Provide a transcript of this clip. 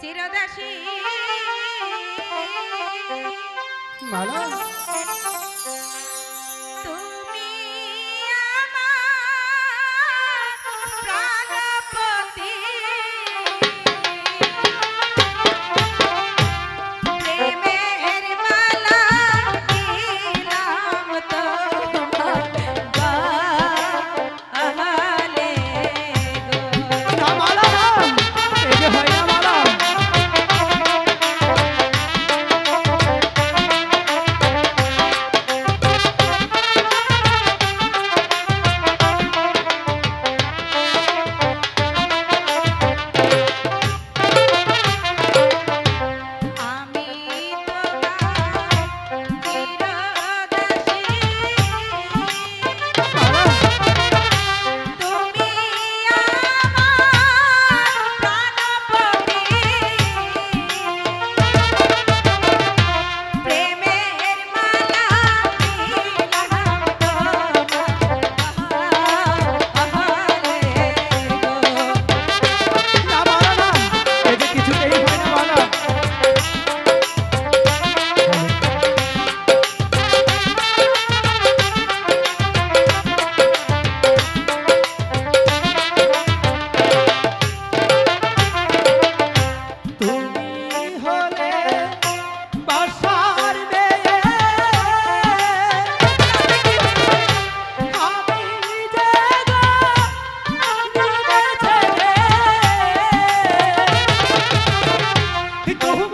চিরদাসী। Mala. people who